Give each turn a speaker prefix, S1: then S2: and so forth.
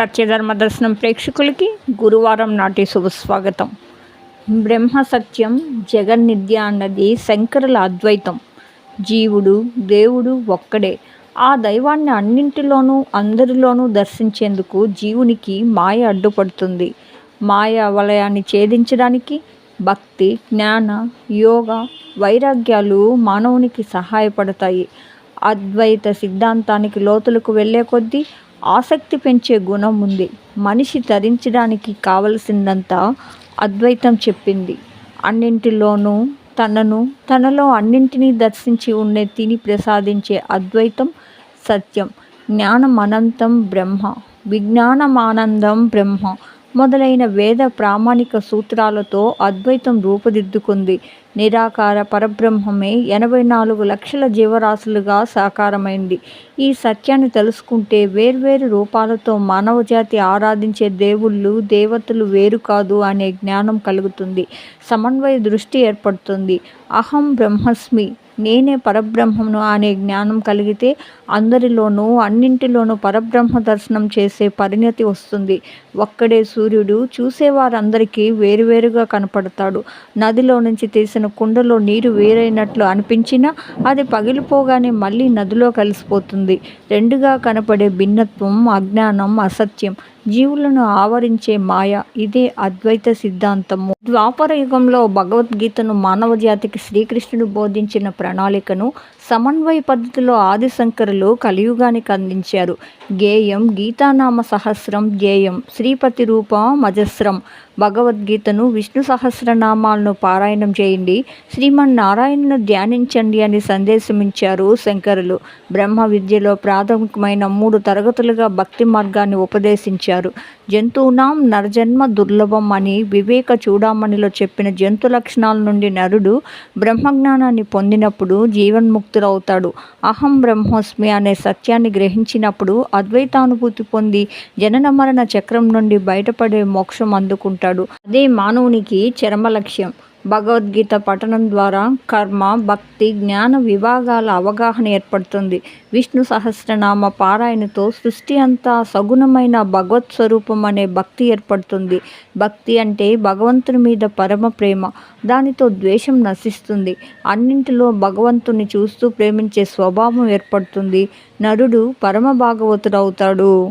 S1: సత్యధర్మ దర్శనం ప్రేక్షకులకి గురువారం నాటి శుభస్వాగతం బ్రహ్మ సత్యం జగన్నిద్య అన్నది శంకరుల అద్వైతం. జీవుడు దేవుడు ఒక్కడే. ఆ దైవాన్ని అన్నింటిలోనూ అందరిలోనూ దర్శించేందుకు జీవునికి మాయ అడ్డుపడుతుంది. మాయ వలయాన్ని ఛేదించడానికి భక్తి జ్ఞాన యోగ వైరాగ్యాలు మానవునికి సహాయపడతాయి. అద్వైత సిద్ధాంతానికి లోతులకు వెళ్ళే కొద్దీ ఆసక్తి పెంచే గుణం ఉంది. మనిషి తరించడానికి కావలసిందంతా అద్వైతం చెప్పింది. అన్నింటిలోనూ తనను తనలో అన్నింటినీ దర్శించి ఉండే తిని ప్రసాదించే అద్వైతం సత్యం. జ్ఞానం అనంతం బ్రహ్మ. విజ్ఞానం ఆనందం బ్రహ్మ. మొదలైన వేద ప్రామాణిక సూత్రాలతో అద్వైతం రూపుదిద్దుకుంది. నిరాకార పరబ్రహ్మమే ఎనభై నాలుగు లక్షల జీవరాశులుగా సాకారమైంది. ఈ సత్యాన్ని తెలుసుకుంటే వేర్వేరు రూపాలతో మానవజాతి ఆరాధించే దేవుళ్ళు దేవతలు వేరు కాదు అనే జ్ఞానం కలుగుతుంది. సమన్వయ దృష్టి ఏర్పడుతుంది. అహం బ్రహ్మస్మి నేనే పరబ్రహ్మను అనే జ్ఞానం కలిగితే అందరిలోనూ అన్నింటిలోనూ పరబ్రహ్మ దర్శనం చేసే పరిణతి వస్తుంది. ఒక్కడే సూర్యుడు చూసేవారందరికీ వేరువేరుగా కనపడతాడు. నదిలో నుంచి తీసిన కుండలో నీరు వేరైనట్లు అనిపించినా అది పగిలిపోగానే మళ్ళీ నదిలో కలిసిపోతుంది. రెండుగా కనపడే భిన్నత్వం అజ్ఞానం అసత్యం జీవులను ఆవరించే మాయ ఇదే అద్వైత సిద్ధాంతము. ద్వాపర యుగంలో భగవద్గీతను మానవ జాతికి శ్రీకృష్ణుడు బోధించిన ప్రణాళికను సమన్వయ పద్ధతిలో ఆదిశంకరులు కలియుగానికి అందించారు. గేయం గీతానామ సహస్రం గేయం శ్రీపతి రూప మజస్రం. భగవద్గీతను విష్ణు సహస్రనామాలను పారాయణం చేయండి. శ్రీమన్నారాయణను ధ్యానించండి అని సందేశమిచ్చారు శంకరులు. బ్రహ్మ విద్యలో ప్రాథమికమైన మూడు తరగతులుగా భక్తి మార్గాన్ని ఉపదేశించారు. జంతువునాం నరజన్మ దుర్లభం అని వివేక చూడామణిలో చెప్పిన జంతు లక్షణాల నుండి నరుడు బ్రహ్మజ్ఞానాన్ని పొందినప్పుడు జీవన్ముక్తులవుతాడు అహం బ్రహ్మోస్మి అనే సత్యాన్ని గ్రహించినప్పుడు అద్వైతానుభూతి పొంది జనన మరణ చక్రం నుండి బయటపడే మోక్షం అందుకుంటాడు. అదే మానవునికి చరమ లక్ష్యం. భగవద్గీత పఠనం ద్వారా కర్మ భక్తి జ్ఞాన విభాగాల అవగాహన ఏర్పడుతుంది. విష్ణు సహస్రనామ పారాయణతో సృష్టి అంతా సగుణమైన భగవత్ స్వరూపం అనే భక్తి ఏర్పడుతుంది. భక్తి అంటే భగవంతుని మీద పరమ ప్రేమ. దానితో ద్వేషం నశిస్తుంది. అన్నింటిలో భగవంతుని చూస్తూ ప్రేమించే స్వభావం ఏర్పడుతుంది. నరుడు పరమ భాగవతుడవుతాడు